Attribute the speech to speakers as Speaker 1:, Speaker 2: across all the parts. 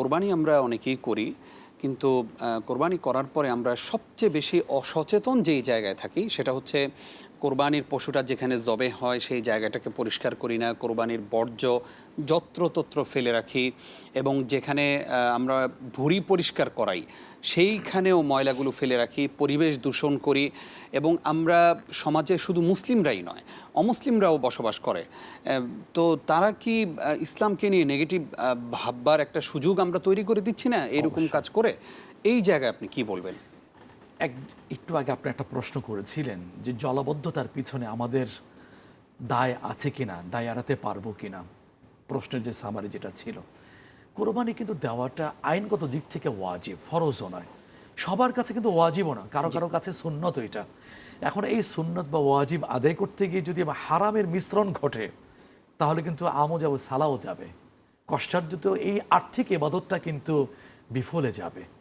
Speaker 1: কোরবানি আমরা অনেকেই করি, কিন্তু কোরবানি করার পরে আমরা সবচেয়ে বেশি অসচেতন যেই জায়গায় থাকি সেটা হচ্ছে কোরবানির পশুটা যেখানে জবে হয় সেই জায়গাটাকে পরিষ্কার করি না। কোরবানির বর্জ্য যত্রতত্র ফেলে রাখি এবং যেখানে আমরা ভুঁড়ি পরিষ্কার করাই সেইখানেও ময়লাগুলো ফেলে রাখি পরিবেশ দূষণ করি এবং আমরা সমাজে শুধু মুসলিমরাই নয় অমুসলিমরাও বসবাস করে। তো তারা কি ইসলামকে নিয়ে নেগেটিভ ভাববার একটা সুযোগ আমরা তৈরি করে দিচ্ছি না এরকম কাজ করে? এই জায়গায় আপনি কি বলবেন?
Speaker 2: এক একটু আগে আপনি একটা প্রশ্ন করেছিলেন যে জলবদ্ধতার পিছনে আমাদের দায় আছে কিনা দায় এড়াতে পারব কিনা? প্রশ্নের যে সামারি যেটা ছিল। কোরবানি কিন্তু দেওয়াটা আইনগত দিক থেকে ওয়াজিব ফরজও নয়। সবার কাছে কিন্তু ওয়াজিবও না কারও কারও কাছে সুন্নত এটা। এখন এই সুন্নত বা ওয়াজিব আদায় করতে গিয়ে যদি হারামের মিশ্রণ ঘটে তাহলে কিন্তু আমও যাবে সালাও যাবে। কষ্টার্জিত এই আর্থিক এবাদতটা কিন্তু বিফলে যাবে।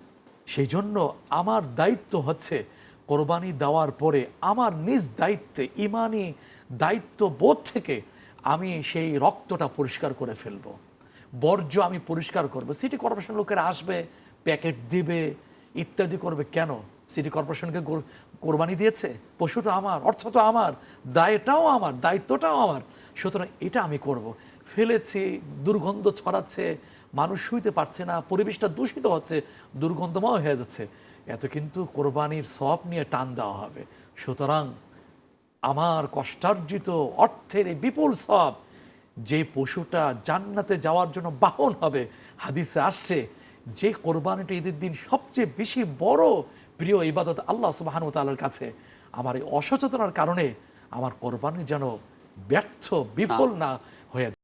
Speaker 2: সেই জন্য আমার দায়িত্ব হচ্ছে কোরবানি দেওয়ার পরে আমার নিজ দায়িত্বে, ইমানি দায়িত্ব বোধ থেকে আমি সেই রক্তটা পরিষ্কার করে ফেলব। বর্জ্য আমি পরিষ্কার করব। সিটি কর্পোরেশন লোকেরা আসবে, প্যাকেট দিবে, ইত্যাদি করবে। কেন? সিটি কর্পোরেশনকে কোরবানি দিয়েছে? পশু তো আমার, অর্থ তো আমার, দায়টাও আমার, দায়িত্বটাও আমার। সুতরাং এটা আমি করব। ফেলেছি, দুর্গন্ধ ছড়াচ্ছে মানুষ শুইতে পারছে না পরিবেশটা দূষিত হচ্ছে দুর্গন্ধময় হয়ে যাচ্ছে। এত কিন্তু কোরবানির সব নিয়ে টান দেওয়া হবে। সুতরাং আমার কষ্টার্জিত অর্থের এই বিপুল সব যে পশুটা জান্নাতে যাওয়ার জন্য বাহন হবে হাদিসে আসছে যে কোরবানিটা ঈদের দিন সবচেয়ে বেশি বড় প্রিয় ইবাদত আল্লাহ সুবাহানু তালার কাছে আমার এই অসচেতনার কারণে আমার কোরবানি যেন ব্যর্থ বিফল না হয়ে